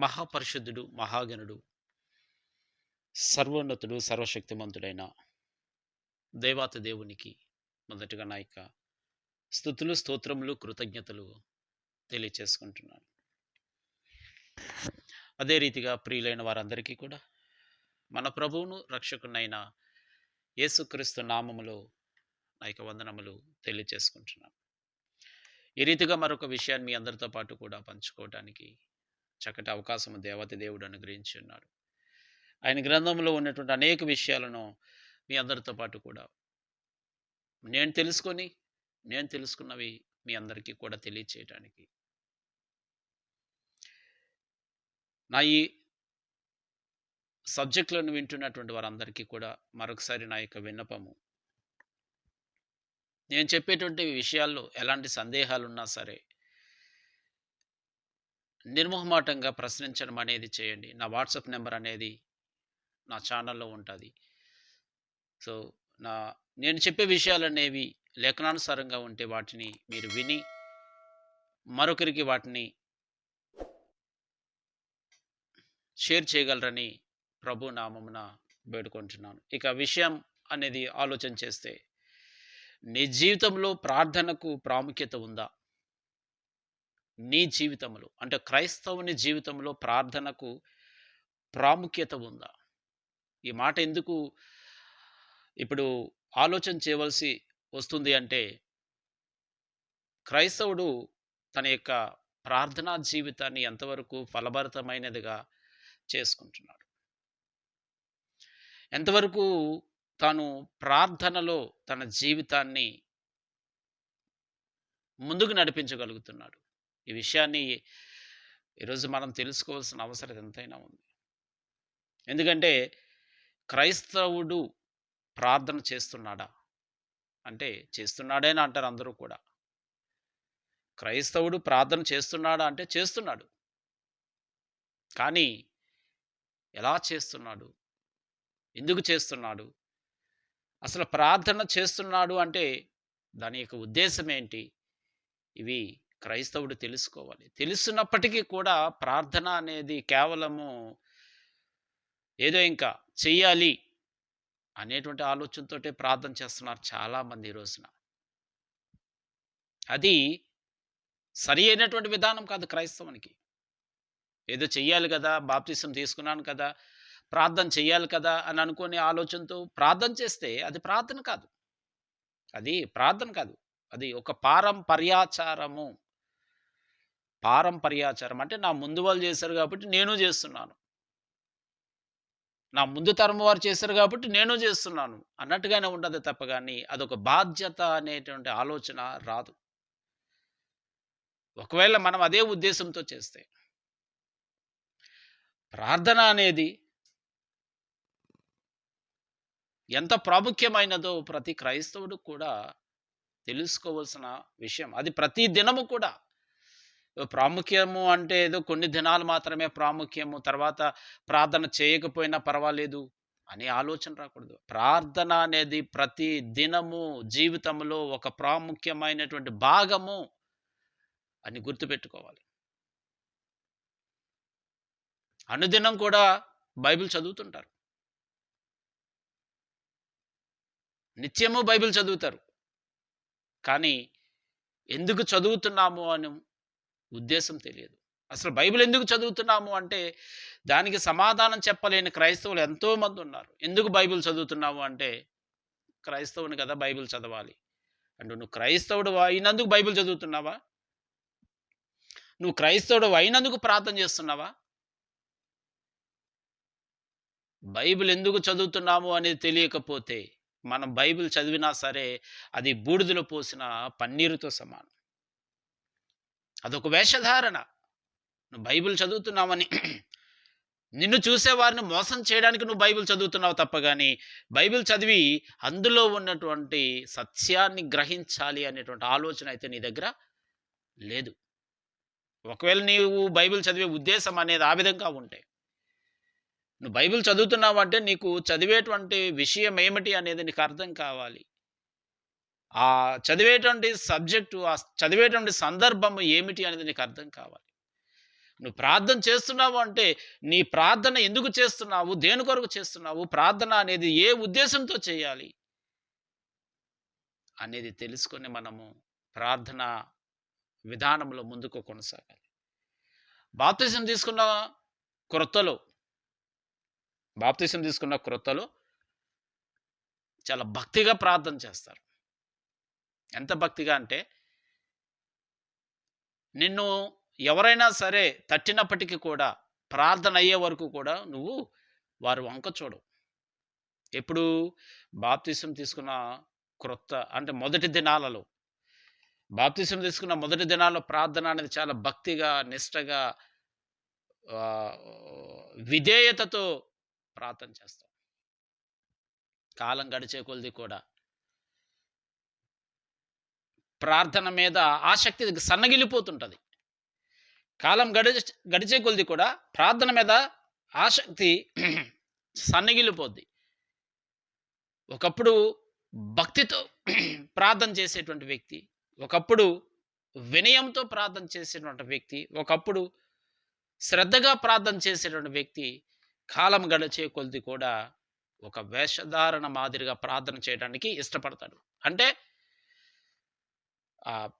మహాపరిశుద్ధుడు మహాగణుడు సర్వోన్నతుడు సర్వశక్తిమంతుడైన దేవాత దేవునికి మొదటగా నా యొక్క స్థుతులు స్తోత్రములు కృతజ్ఞతలు తెలియచేసుకుంటున్నాను. అదే రీతిగా ప్రియులైన వారందరికీ కూడా మన ప్రభువును రక్షకునైన యేసుక్రీస్తు నామములో నా యొక్క వందనములు తెలియచేసుకుంటున్నాను. ఈ రీతిగా మరొక విషయాన్ని మీ అందరితో పాటు కూడా పంచుకోవడానికి చక్కటి అవకాశం దేవత దేవుడు అనుగ్రహించి ఉన్నాడు. ఆయన గ్రంథంలో ఉన్నటువంటి అనేక విషయాలను మీ అందరితో పాటు కూడా నేను తెలుసుకొని నేను తెలుసుకున్నవి మీ అందరికీ కూడా తెలియచేయటానికి. నా ఈ సబ్జెక్టులను వింటున్నటువంటి వారందరికీ కూడా మరొకసారి నా యొక్క విన్నపము. నేను చెప్పేటువంటి విషయాల్లో ఎలాంటి సందేహాలు ఉన్నా సరే నిర్మోహమాటంగా ప్రశ్నించడం అనేది చేయండి. నా వాట్సాప్ నెంబర్ అనేది నా ఛానల్లో ఉంటుంది. సో నా నేను చెప్పే విషయాలు అనేవి లేఖనానుసారంగా ఉంటే వాటిని మీరు విని మరొకరికి వాటిని షేర్ చేయగలరని ప్రభు నామమున వేడుకుంటున్నాను. ఇక విషయం అనేది ఆలోచన చేస్తే నీ జీవితంలో ప్రార్థనకు ప్రాముఖ్యత ఉందా? నీ జీవితంలో అంటే క్రైస్తవుని జీవితంలో ప్రార్థనకు ప్రాముఖ్యత ఉందా? ఈ మాట ఎందుకు ఇప్పుడు ఆలోచన చేయవలసి వస్తుంది అంటే క్రైస్తవుడు తన యొక్క ప్రార్థనా జీవితాన్ని ఎంతవరకు ఫలభరితమైనదిగా చేసుకుంటున్నాడు? ఎంతవరకు తాను ప్రార్థనలో తన జీవితాన్ని ముందుకు నడిపించగలుగుతున్నాడు? ఈ విషయాన్ని ఈరోజు మనం తెలుసుకోవాల్సిన అవసరం ఎంతైనా ఉంది. ఎందుకంటే క్రైస్తవుడు ప్రార్థన చేస్తున్నాడా? అంటే చేస్తున్నాడే అని అంటారు అందరూ కూడా. క్రైస్తవుడు ప్రార్థన చేస్తున్నాడా అంటే చేస్తున్నాడు. కానీ ఎలా చేస్తున్నాడు? ఎందుకు చేస్తున్నాడు? అసలు ప్రార్థన చేస్తున్నాడు అంటే దాని యొక్క ఉద్దేశం ఏంటి? ఇవి క్రైస్తవుడు తెలుసుకోవాలి. తెలుసున్నప్పటికీ కూడా ప్రార్థన అనేది కేవలము ఏదో ఇంకా చెయ్యాలి అనేటువంటి ఆలోచనతోటే ప్రార్థన చేస్తున్నారు చాలామంది ఈ రోజున. అది సరి అయినటువంటి విధానం కాదు క్రైస్తవునికి. ఏదో చెయ్యాలి కదా బాప్తిసం తీసుకున్నాను కదా ప్రార్థన చెయ్యాలి కదా అని అనుకునే ఆలోచనతో ప్రార్థన చేస్తే అది ప్రార్థన కాదు. అది ప్రార్థన కాదు. అది ఒక పారంపర్యాచారము. పారంపర్యాచారం. అంటే నా ముందు వాళ్ళు చేశారు కాబట్టి నేను చేస్తున్నాను. నా ముందు తరం వారు చేశారు కాబట్టి నేను చేస్తున్నాను. అన్నట్టుగానే ఉండదు తప్ప కానీ అదొక బాధ్యత అనేటువంటి ఆలోచన రాదు. ఒకవేళ మనం అదే ఉద్దేశంతో చేస్తే ప్రార్థన అనేది ఎంత ప్రాముఖ్యమైనదో ప్రతి క్రైస్తవుడు కూడా తెలుసుకోవాల్సిన విషయం. అది ప్రతి దినము కూడా ప్రాముఖ్యము అంటే ఏదో కొన్ని దినాలు మాత్రమే ప్రాముఖ్యము తర్వాత ప్రార్థన చేయకపోయినా పర్వాలేదు అనే ఆలోచన రాకూడదు. ప్రార్థన అనేది ప్రతి దినము జీవితంలో ఒక ప్రాముఖ్యమైనటువంటి భాగము అని గుర్తుపెట్టుకోవాలి. అనుదినం కూడా బైబిల్ చదువుతుంటారు. నిత్యము బైబిల్ చదువుతారు. కానీ ఎందుకు చదువుతున్నాము అని ఉద్దేశం తెలియదు. అసలు బైబిల్ ఎందుకు చదువుతున్నాము అంటే దానికి సమాధానం చెప్పలేని క్రైస్తవులు ఎంతోమంది ఉన్నారు. ఎందుకు బైబిల్ చదువుతున్నాము అంటే క్రైస్తవుని కదా బైబిల్ చదవాలి. అంటే నువ్వు క్రైస్తవుడు అయినందుకు బైబిల్ చదువుతున్నావా? నువ్వు క్రైస్తవుడు అయినందుకు ప్రార్థన చేస్తున్నావా? బైబిల్ ఎందుకు చదువుతున్నాము అనేది తెలియకపోతే మనం బైబిల్ చదివినా సరే అది బూడిదలో పోసిన పన్నీరుతో సమానం. అదొక వేషధారణ. నువ్వు బైబిల్ చదువుతున్నావని. నిన్ను చూసేవారిని మోసం చేయడానికి నువ్వు బైబిల్ చదువుతున్నావు తప్ప కానీ బైబిల్ చదివి అందులో ఉన్నటువంటి సత్యాన్ని గ్రహించాలి అనేటువంటి ఆలోచన అయితే నీ దగ్గర లేదు. ఒకవేళ నీవు బైబిల్ చదివే ఉద్దేశం అనేది ఆ విధంగా ఉంటే. నువ్వు బైబిల్ చదువుతున్నావు అంటే నీకు చదివేటువంటి విషయం ఏమిటి అనేది నీకు అర్థం కావాలి. ఆ చదివేటువంటి సబ్జెక్టు ఆ చదివేటువంటి సందర్భం ఏమిటి అనేది నీకు అర్థం కావాలి. నువ్వు ప్రార్థన చేస్తున్నావు అంటే నీ ప్రార్థన ఎందుకు చేస్తున్నావు? దేని కొరకు చేస్తున్నావు? ప్రార్థన అనేది ఏ ఉద్దేశంతో చేయాలి? అనేది తెలుసుకొని మనము ప్రార్థన విధానంలో ముందుకు కొనసాగాలి. బాప్తిజం తీసుకున్న క్రొత్తలో బాప్తిజం తీసుకున్న క్రొత్తలో చాలా భక్తిగా ప్రార్థన చేస్తారు. ఎంత భక్తిగా అంటే నిన్ను ఎవరైనా సరే తట్టినప్పటికీ కూడా ప్రార్థన అయ్యే వరకు కూడా నువ్వు వారు వంక చూడు ఎప్పుడు బాప్తిసం తీసుకున్న క్రొత్త అంటే మొదటి దినాలలో బాప్తిసం తీసుకున్న మొదటి దినాల్లో ప్రార్థన అనేది చాలా భక్తిగా నిష్టగా విధేయతతో ప్రార్థన చేస్తాం. కాలం గడిచే కొలది కూడా ప్రార్థన మీద ఆసక్తి సన్నగిలిపోతుంటుంది కాలం గడి గడిచే కొలిది కూడా ప్రార్థన మీద ఆసక్తి సన్నగిలిపోద్ది ఒకప్పుడు భక్తితో ప్రార్థన చేసేటువంటి వ్యక్తి ఒకప్పుడు వినయంతో ప్రార్థన చేసేటువంటి వ్యక్తి ఒకప్పుడు శ్రద్ధగా ప్రార్థన చేసేటువంటి వ్యక్తి కాలం గడిచే కొలిది కూడా ఒక వేషధారణ మాదిరిగా ప్రార్థన చేయడానికి ఇష్టపడతాడు. అంటే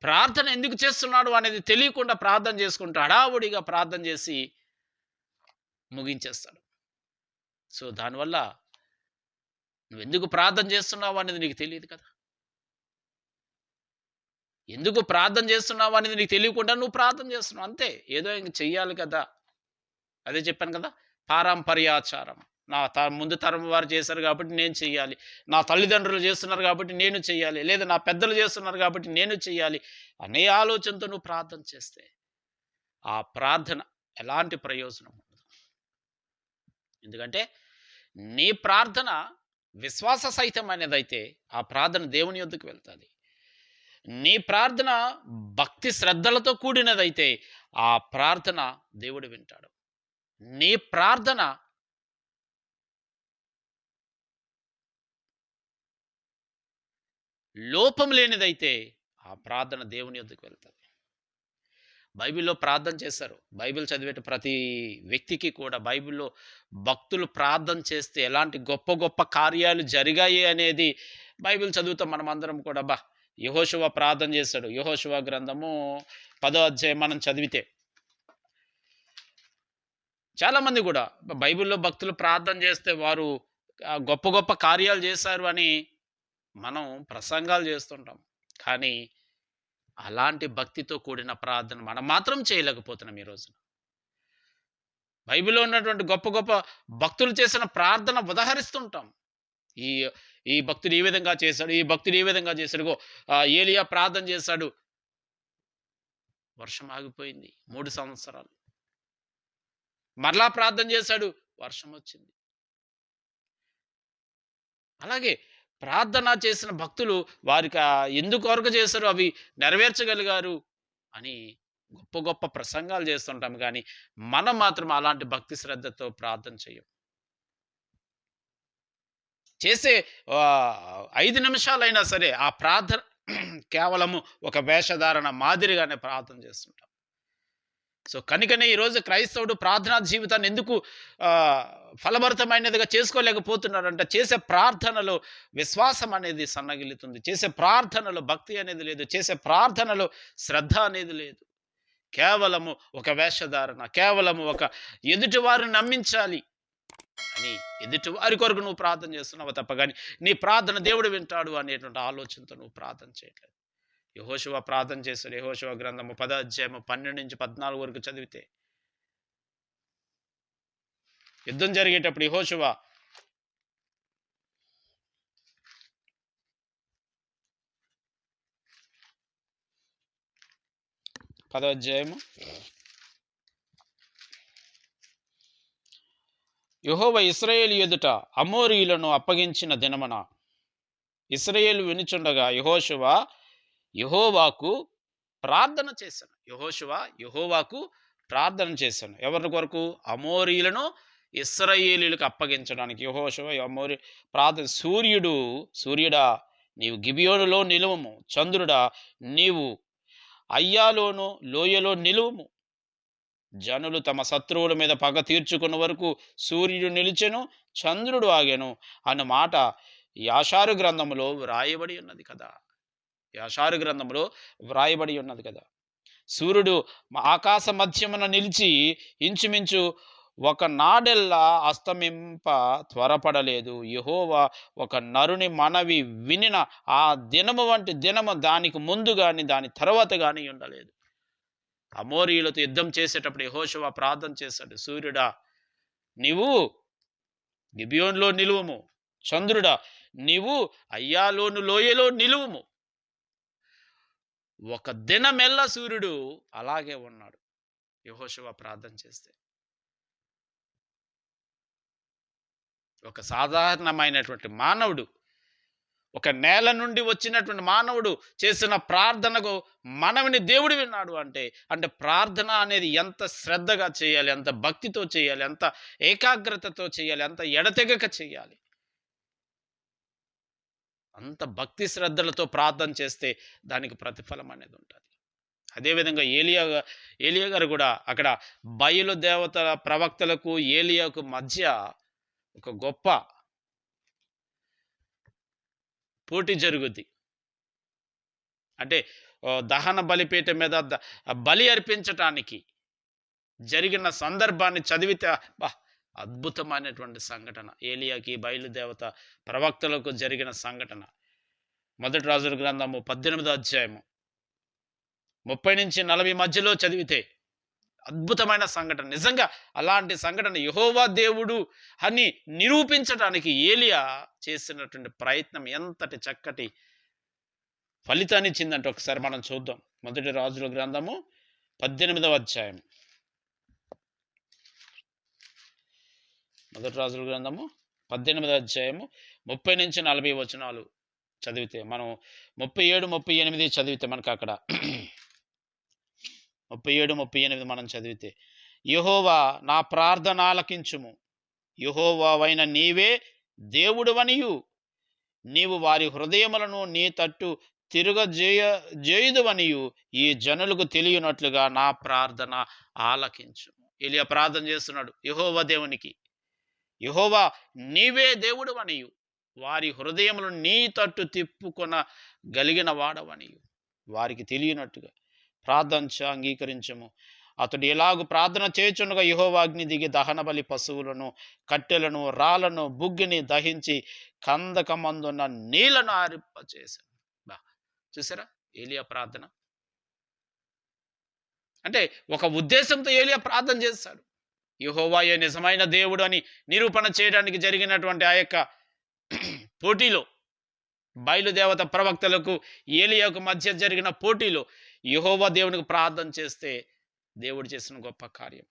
ప్రార్థన ఎందుకు చేస్తున్నాడు అనేది తెలియకుండా ప్రార్థన చేసుకుంటూ హడావుడిగా ప్రార్థన చేసి ముగించేస్తాడు. సో దానివల్ల నువ్వు ఎందుకు ప్రార్థన చేస్తున్నావు అనేది నీకు తెలియదు కదా. ఎందుకు ప్రార్థన చేస్తున్నావు అనేది నీకు తెలియకుండా నువ్వు ప్రార్థన చేస్తున్నావు. అంతే ఏదో ఇంక చెయ్యాలి కదా. అదే చెప్పాను కదా పారంపర్యాచారం. నా త ముందు తరం వారు చేశారు కాబట్టి నేను చెయ్యాలి. నా తల్లిదండ్రులు చేస్తున్నారు కాబట్టి నేను చెయ్యాలి. లేదా నా పెద్దలు చేస్తున్నారు కాబట్టి నేను చెయ్యాలి అనే ఆలోచనతో నువ్వు ప్రార్థన చేస్తే ఆ ప్రార్థన ఎలాంటి ప్రయోజనం ఉండదు. ఎందుకంటే నీ ప్రార్థన విశ్వాస సహితమైనదైతే ఆ ప్రార్థన దేవుని యొద్దకు వెళ్తుంది. నీ ప్రార్థన భక్తి శ్రద్ధలతో కూడినదైతే ఆ ప్రార్థన దేవుడు వింటాడు. నీ ప్రార్థన లోపం లేనిదైతే ఆ ప్రార్థన దేవుని యొద్దకు వెళ్తుంది. బైబిల్లో ప్రార్థన చేశారు బైబిల్ చదివేట ప్రతి వ్యక్తికి కూడా బైబిల్లో భక్తులు ప్రార్థన చేస్తే ఎలాంటి గొప్ప గొప్ప కార్యాలు జరిగాయి అనేది బైబిల్ చదువుతాం మనం అందరం కూడా. బా యహోశివ ప్రార్థన చేశాడు యహోశివ గ్రంథము పదో అధ్యాయం మనం చదివితే చాలామంది కూడా బైబిల్లో భక్తులు ప్రార్థన చేస్తే వారు గొప్ప గొప్ప కార్యాలు చేశారు అని మనం ప్రసంగాలు చేస్తుంటాం. కానీ అలాంటి భక్తితో కూడిన ప్రార్థన మనం మాత్రం చేయలేకపోతున్నాం ఈ రోజున. బైబిల్లో ఉన్నటువంటి గొప్ప గొప్ప భక్తులు చేసిన ప్రార్థన ఉదహరిస్తుంటాం. ఈ ఈ భక్తుడు ఈ విధంగా చేశాడు? ఈ భక్తుడు ఈ విధంగా చేశాడు? ఏలియా ప్రార్థన చేశాడు. వర్షం ఆగిపోయింది. మూడు సంవత్సరాలు. మరలా ప్రార్థన చేశాడు. వర్షం వచ్చింది. అలాగే ప్రార్థన చేసిన భక్తులు వారికి ఎందుకు వరకు చేశారు? అవి నెరవేర్చగలిగారు? అని గొప్ప గొప్ప ప్రసంగాలు చేస్తుంటాం కానీ మనం మాత్రం అలాంటి భక్తి శ్రద్ధతో ప్రార్థన చేయం చేసే ఐదు నిమిషాలైనా సరే ఆ ప్రార్థన కేవలము ఒక వేషధారణ మాదిరిగానే ప్రార్థన చేస్తుంటాం. సో కనుకనే ఈరోజు క్రైస్తవుడు ప్రార్థనా జీవితాన్ని ఎందుకు ఫలభరితమైనదిగా చేసుకోలేకపోతున్నాడంటే చేసే ప్రార్థనలో విశ్వాసం అనేది సన్నగిలుతుంది చేసే ప్రార్థనలో భక్తి అనేది లేదు. చేసే ప్రార్థనలో శ్రద్ధ అనేది లేదు. కేవలము ఒక వేషధారణ కేవలము ఒక ఎదుటివారిని నమ్మించాలి అని ఎదుటి వారి కొరకు నువ్వు ప్రార్థన చేస్తున్నావు తప్ప కానీ నీ ప్రార్థన దేవుడు వింటాడు అనేటువంటి ఆలోచనతో నువ్వు ప్రార్థన చేయట్లేదు. యహోశివ ప్రార్థన చేశాడు. యహోశివ గ్రంథము పద అధ్యాయము పన్నెండు నుంచి పద్నాలుగు వరకు చదివితే. యుద్ధం జరిగేటప్పుడు యహోశివ పద అధ్యాయము యహోవ ఇస్రాయేల్ ఎదుట అమోరీయులను అప్పగించిన దినమన ఇస్రాయేల్ వినుచుండగా యహోశివ యహోవాకు ప్రార్థన చేశాను. యహోశివ యహోవాకు ప్రార్థన చేశాను. ఎవరి కొరకు? అమోరీలను ఇస్రయేలీలకు అప్పగించడానికి. యహోశివ అమోరి ప్రార్థన సూర్యుడు సూర్యుడా నీవు గిబియోనులో నిలువము. చంద్రుడా నీవు అయ్యాలోను లోయలో నిలువము. జనులు తమ శత్రువుల మీద పగ తీర్చుకున్న వరకు సూర్యుడు నిలిచెను చంద్రుడు ఆగెను అన్న మాట యాషారు గ్రంథములో వ్రాయబడి ఉన్నది కదా. యాషారు గ్రంథంలో వ్రాయబడి ఉన్నది కదా. సూర్యుడు ఆకాశ మధ్యమున నిలిచి ఇంచుమించు ఒక నాడెల్లా అస్తమింప త్వరపడలేదు. యహోవా ఒక నరుని మనవి వినిన ఆ దినము వంటి దినము దానికి ముందు కానీ దాని తర్వాత కానీ ఉండలేదు. అమోరీయులతో యుద్ధం చేసేటప్పుడు యహోశవ ప్రార్థన చేశాడు. సూర్యుడా నీవు గిబియోన్లో నిలువము. చంద్రుడా నీవు అయ్యాలోను లోయలో నిలువము. ఒక దినమెల్ల సూర్యుడు అలాగే ఉన్నాడు. యహోశివ ప్రార్థన చేస్తే. ఒక సాధారణమైనటువంటి మానవుడు ఒక నేల నుండి వచ్చినటువంటి మానవుడు చేసిన ప్రార్థనకు మనవిని దేవుడు విన్నాడు అంటే అంటే ప్రార్థన అనేది ఎంత శ్రద్ధగా చేయాలి ఎంత భక్తితో చేయాలి ఎంత ఏకాగ్రతతో చేయాలి ఎంత ఎడతెగక చేయాలి. అంత భక్తి శ్రద్ధలతో ప్రార్థన చేస్తే దానికి ప్రతిఫలం అనేది ఉంటుంది. అదేవిధంగా ఏలియా ఏలియా గారు కూడా అక్కడ బయలు దేవతల ప్రవక్తలకు ఏలియాకు మధ్య ఒక గొప్ప పోటీ జరుగుద్ది. అంటే దహన బలిపీఠ మీద బలి అర్పించటానికి జరిగిన సందర్భాన్ని చదివితే బా అద్భుతమైనటువంటి సంఘటన. ఏలియాకి బయలుదేవత ప్రవక్తలకు జరిగిన సంఘటన. మొదటి రాజుల గ్రంథము పద్దెనిమిదో అధ్యాయము. ముప్పై నుంచి నలభై మధ్యలో చదివితే అద్భుతమైన సంఘటన. నిజంగా అలాంటి సంఘటన యహోవా దేవుడు అని నిరూపించడానికి ఏలియా చేసినటువంటి ప్రయత్నం ఎంతటి చక్కటి ఫలితాన్ని ఇచ్చిందంటే ఒకసారి మనం చూద్దాం. మొదటి రాజుల గ్రంథము పద్దెనిమిదవ అధ్యాయం మొదటి రాజుల గ్రంథము పద్దెనిమిది అధ్యాయము ముప్పై నుంచి నలభై వచనాలు చదివితే మనం ముప్పై ఏడు ముప్పై ఎనిమిది చదివితే మనకు అక్కడ ముప్పై ఏడు ముప్పై ఎనిమిది మనం చదివితే యహోవా నా ప్రార్థన ఆలకించుము యహోవావైన నీవే దేవుడువనియు. నీవు వారి హృదయములను నీ తట్టు తిరుగజేయ జేయుదువనియు. ఈ జనులకు తెలియనట్లుగా నా ప్రార్థన ఆలకించు ఇలియా ప్రార్థన చేస్తున్నాడు యహోవ దేవునికి. యహోవా నీవే దేవుడు అనియు వారి హృదయములను నీ తట్టు తిప్పుకొన గలిగిన వాడవనియు వారికి తెలియనట్టుగా ప్రార్థన అంగీకరించము. అతడు ఎలాగు ప్రార్థన చేయుచుండగా యహోవాగ్ని దిగి దహనబలి పశువులను కట్టెలను రాళ్ళను బుగ్గిని దహించి కందకమందున్న నీళ్ళను ఆరింపచేశాను బా చూసారా ఏలియా ప్రార్థన? అంటే ఒక ఉద్దేశంతో ఏలియా ప్రార్థన చేస్తాడు. యహోవాయే నిజమైన దేవుడు అని నిరూపణ చేయడానికి జరిగినటువంటి ఆ యొక్క పోటీలో. బయలుదేవత ప్రవక్తలకు ఏలియాకు మధ్య జరిగిన పోటీలో. యహోవా దేవునికి ప్రార్థన చేస్తే దేవుడు చేసిన గొప్ప కార్యం.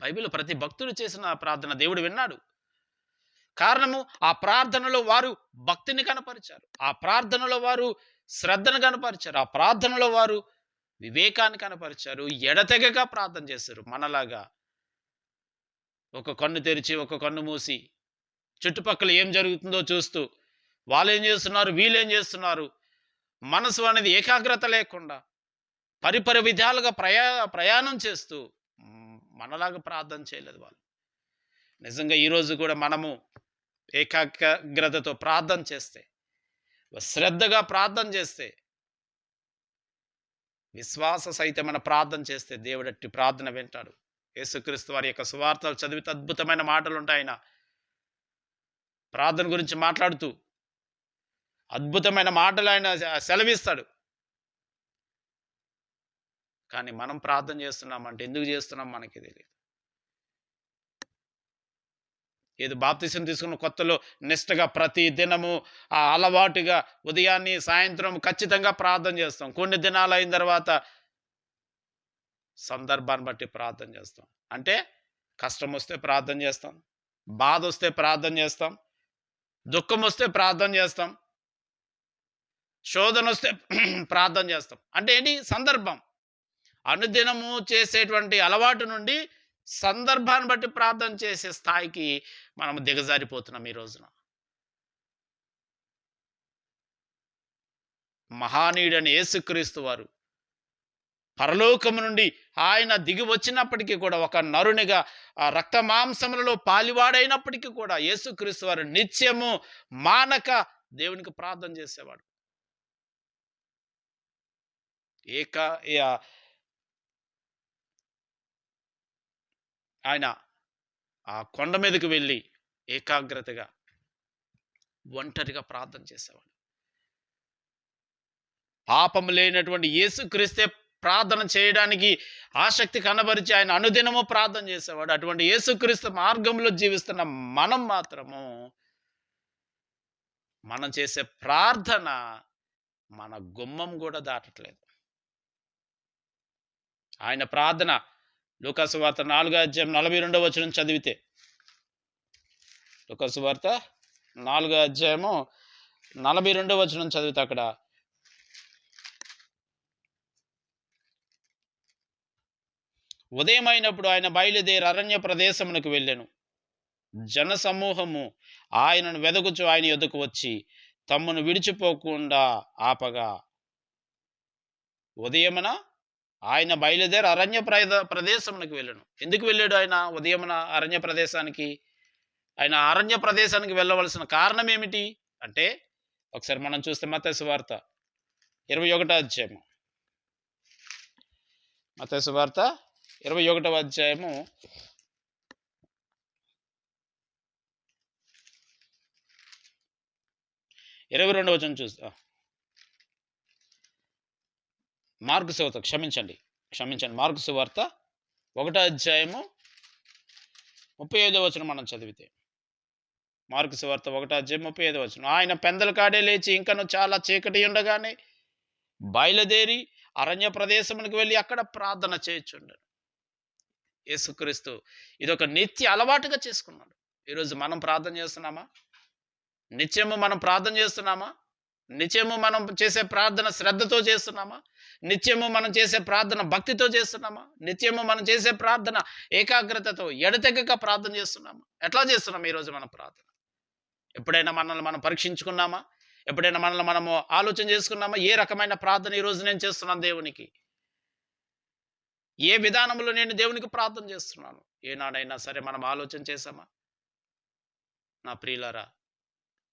బైబిల్ ప్రతి భక్తుడు చేసిన ప్రార్థన దేవుడు విన్నాడు. కారణము ఆ ప్రార్థనలో వారు భక్తిని కనపరిచారు. ఆ ప్రార్థనలో వారు శ్రద్ధను కనపరిచారు. ఆ ప్రార్థనలో వారు వివేకాన్ని కనపరిచారు ఎడతెగక ప్రార్థన చేశారు మనలాగా. ఒక కన్ను తెరిచి ఒక కన్ను మూసి చుట్టుపక్కల ఏం జరుగుతుందో చూస్తూ వాళ్ళు ఏం చేస్తున్నారు వీళ్ళు ఏం చేస్తున్నారు మనసు అనేది ఏకాగ్రత లేకుండా పరిపరి విధాలుగా ప్రయా ప్రయాణం చేస్తూ మనలాగా ప్రార్థన చేయలేదు వాళ్ళు. నిజంగా ఈరోజు కూడా మనము ఏకాగ్రతతో ప్రార్థన చేస్తే శ్రద్ధగా ప్రార్థన చేస్తే విశ్వాస సహితమైన ప్రార్థన చేస్తే దేవుడట్టి ప్రార్థన వింటాడు. యేసుక్రీస్తు వారి యొక్క సువార్తలు చదివితే అద్భుతమైన మాటలు ఉంటాయి ఆయన. ప్రార్థన గురించి మాట్లాడుతూ అద్భుతమైన మాటలు ఆయన సెలవిస్తాడు. కానీ మనం ప్రార్థన చేస్తున్నామంటే ఎందుకు చేస్తున్నాం మనకి తెలియదు ఏది బాప్తిసం తీసుకున్న కొత్తలో నిష్టగా ప్రతి దినము ఆ అలవాటుగా ఉదయాన్నే సాయంత్రం ఖచ్చితంగా ప్రార్థన చేస్తాం. కొన్ని దినాలు అయిన తర్వాత సందర్భాన్ని బట్టి ప్రార్థన చేస్తాం. అంటే కష్టం వస్తే ప్రార్థన చేస్తాం. బాధ వస్తే ప్రార్థన చేస్తాం. దుఃఖం వస్తే ప్రార్థన చేస్తాం. శోధన వస్తే ప్రార్థన చేస్తాం. అంటే ఏంటి? సందర్భం. అనుదినము చేసేటువంటి అలవాటు నుండి సందర్భాన్ని బట్టి ప్రార్థన చేసే స్థాయికి మనం దిగజారిపోతున్నాం ఈ రోజున. మహానీయుడని యేసుక్రీస్తు వారు పరలోకము నుండి ఆయన దిగి వచ్చినప్పటికీ కూడా ఒక నరునిగా ఆ రక్త మాంసములలో పాలివాడైనప్పటికీ కూడా యేసుక్రీస్తు వారు నిత్యము మానక దేవునికి ప్రార్థన చేసేవాడు. ఏక ఆయన ఆ కొండ మీదకు వెళ్ళి ఏకాగ్రతగా ఒంటరిగా ప్రార్థన చేసేవాడు. పాపం లేనటువంటి యేసుక్రీస్తే ప్రార్థన చేయడానికి ఆసక్తి కనబరిచి ఆయన అనుదినము ప్రార్థన చేసేవాడు. అటువంటి యేసుక్రీస్తు మార్గంలో జీవిస్తున్న మనం మాత్రము మనం చేసే ప్రార్థన మన గుమ్మం కూడా దాటట్లేదు. ఆయన ప్రార్థన లూకాసు వార్త నాలుగో అధ్యాయం నలభై రెండవ వచనం చదివితే. లూకాసు వార్త నాలుగో అధ్యాయము నలభై రెండవ వచనం చదివితే అక్కడ. ఉదయమైనప్పుడు ఆయన బయలుదేరి అరణ్య ప్రదేశమునకు వెళ్ళాను. జన సమూహము ఆయనను వెదకుచు ఆయన ఎదుకు వచ్చి తమ్మును విడిచిపోకుండా ఆపగా. ఉదయమున ఆయన బయలుదేరి అరణ్య ప్రద ప్రదేశమునకు వెళ్ళాను. ఎందుకు వెళ్ళాడు ఆయన? ఉదయమున అరణ్య ప్రదేశానికి ఆయన అరణ్య ప్రదేశానికి వెళ్ళవలసిన కారణం ఏమిటి? అంటే ఒకసారి మనం చూస్తే మతేసు వార్త ఇరవై ఒకటో అధ్యాయము. మతేసు వార్త ఇరవై ఒకటవ అధ్యాయము. ఇరవై రెండవ వచనం చూస్తా. మార్కు సువార్త క్షమించండి క్షమించండి. మార్కు సువార్త ఒకటో అధ్యాయము ముప్పై ఐదో వచనం మనం చదివితే. మార్కు సువార్త ఒకటో అధ్యాయం ముప్పై ఐదో వచనం. ఆయన పెందల కాడే లేచి ఇంకను చాలా చీకటి ఉండగానే బయలుదేరి అరణ్య ప్రదేశమునికి వెళ్ళి అక్కడ ప్రార్థన చేయొచ్చుండను యేసుక్రీస్తు ఇది ఒక నిత్య అలవాటుగా చేసుకున్నాడు. ఈరోజు మనం ప్రార్థన చేస్తున్నామా? నిత్యము మనం ప్రార్థన చేస్తున్నామా? నిత్యము మనం చేసే ప్రార్థన శ్రద్ధతో చేస్తున్నామా? నిత్యము మనం చేసే ప్రార్థన భక్తితో చేస్తున్నామా? నిత్యము మనం చేసే ప్రార్థన ఏకాగ్రతతో ఎడతెగక ప్రార్థన చేస్తున్నామా? ఎట్లా చేస్తున్నాం ఈరోజు మన ప్రార్థన? ఎప్పుడైనా మనల్ని మనం పరీక్షించుకున్నామా? ఎప్పుడైనా మనల్ని మనము ఆలోచన చేసుకున్నామా? ఏ రకమైన ప్రార్థన ఈరోజు నేను చేస్తున్నాను దేవునికి? ఏ విధానంలో నేను దేవునికి ప్రార్థన చేస్తున్నాను? ఏనాడైనా సరే మనం ఆలోచన చేసామా నా ప్రియులారా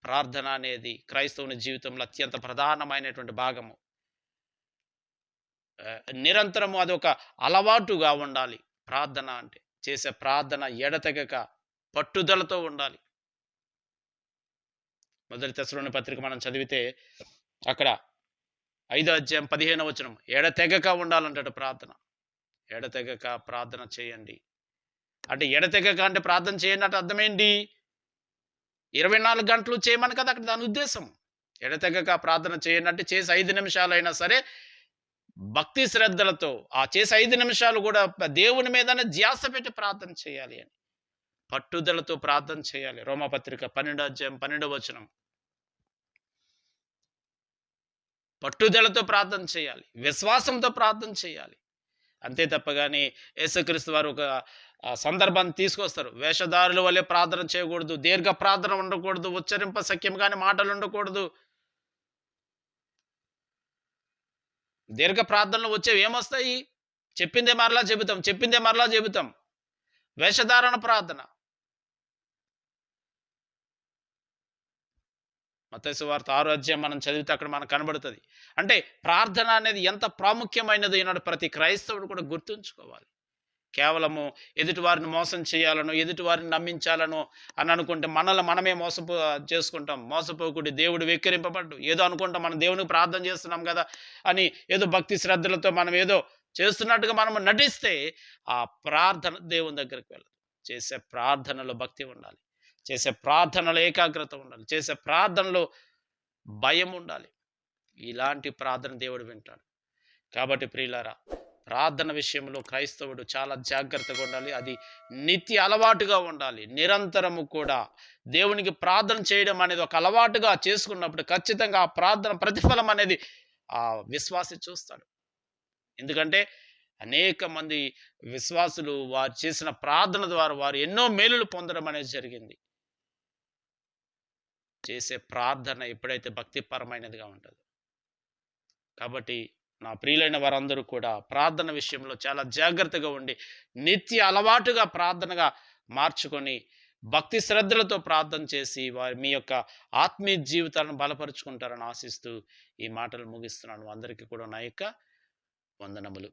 ప్రార్థన అనేది క్రైస్తవుని జీవితంలో అత్యంత ప్రధానమైనటువంటి భాగము. నిరంతరము అది ఒక అలవాటుగా ఉండాలి. ప్రార్థన అంటే చేసే ప్రార్థన ఎడతెగక పట్టుదలతో ఉండాలి. మొదటి తెసలోని పత్రిక మనం చదివితే అక్కడ ఐదో అధ్యాయం పదిహేను వచనం ఎడతెగక ఉండాలంటాడు ప్రార్థన. ఎడతెగక ప్రార్థన చేయండి. అంటే ఎడతెగక అంటే ప్రార్థన చేయండి అంటే అర్థమేంటి ఇరవై నాలుగు గంటలు చేయమని కదా అక్కడ దాని ఉద్దేశం. ఎడతెగక ప్రార్థన చేయనంటే చేసి ఐదు నిమిషాలైనా సరే భక్తి శ్రద్ధలతో ఆ చేసి ఐదు నిమిషాలు కూడా దేవుని మీదనే ధ్యాస పెట్టి ప్రార్థన చేయాలి అని. పట్టుదలతో ప్రార్థన చేయాలి. రోమపత్రిక పన్నెండో అధ్యాయం పన్నెండవ వచనం. పట్టుదలతో ప్రార్థన చేయాలి. విశ్వాసంతో ప్రార్థన చేయాలి. అంతే తప్ప కానీ యేసుక్రీస్తు వారు ఒక సందర్భాన్ని తీసుకొస్తారు. వేషధారుల వల్లే ప్రార్థన చేయకూడదు దీర్ఘ ప్రార్థన ఉండకూడదు ఉచ్చరింప సఖ్యం కానీ మాటలు ఉండకూడదు. దీర్ఘ ప్రార్థనలు వచ్చేవి ఏమొస్తాయి? చెప్పిందే మరలా చెబుతాం చెప్పిందే మరలా చెబుతాం. వేషధారణ ప్రార్థన. మతేసు వార్త ఆరో అధ్యాయం మనం చదివితే అక్కడ మనకు కనబడుతుంది. అంటే ప్రార్థన అనేది ఎంత ప్రాముఖ్యమైనది ఈనాడు ప్రతి క్రైస్తవుడు కూడా గుర్తుంచుకోవాలి. కేవలము ఎదుటివారిని మోసం చేయాలనో ఎదుటివారిని నమ్మించాలనో అని అనుకుంటే మనల్ని మనమే మోసపో చేసుకుంటాం. మోసపోకుడి దేవుడు వెక్కిరింపబడ్డు. ఏదో అనుకుంటాం మనం దేవునికి ప్రార్థన చేస్తున్నాం కదా అని ఏదో భక్తి శ్రద్ధలతో మనం ఏదో చేస్తున్నట్టుగా మనం నటిస్తే ఆ ప్రార్థన దేవుని దగ్గరికి వెళ్ళదు. చేసే ప్రార్థనలో భక్తి ఉండాలి. చేసే ప్రార్థనలో ఏకాగ్రత ఉండాలి. చేసే ప్రార్థనలో భయం ఉండాలి. ఇలాంటి ప్రార్థన దేవుడు వింటాడు. కాబట్టి ప్రియులారా ప్రార్థన విషయంలో క్రైస్తవుడు చాలా జాగ్రత్తగా ఉండాలి. అది నిత్య అలవాటుగా ఉండాలి. నిరంతరము కూడా దేవునికి ప్రార్థన చేయడం అనేది ఒక అలవాటుగా చేసుకున్నప్పుడు ఖచ్చితంగా ఆ ప్రార్థన ప్రతిఫలం అనేది ఆ విశ్వాసి చూస్తాడు. ఎందుకంటే అనేక మంది విశ్వాసులు వారు చేసిన ప్రార్థన ద్వారా వారు ఎన్నో మేలులు పొందడం అనేది జరిగింది. చేసే ప్రార్థన ఎప్పుడైతే భక్తిపరమైనదిగా ఉంటుందో. కాబట్టి నా ప్రియులైన వారందరూ కూడా ప్రార్థన విషయంలో చాలా జాగ్రత్తగా ఉండి నిత్య అలవాటుగా ప్రార్థనగా మార్చుకొని భక్తి శ్రద్ధలతో ప్రార్థన చేసి వారి మీ యొక్క ఆత్మీయ జీవితాలను బలపరుచుకుంటారని ఆశిస్తూ ఈ మాటలు ముగిస్తున్నాను. అందరికీ కూడా నా యొక్క వందనములు.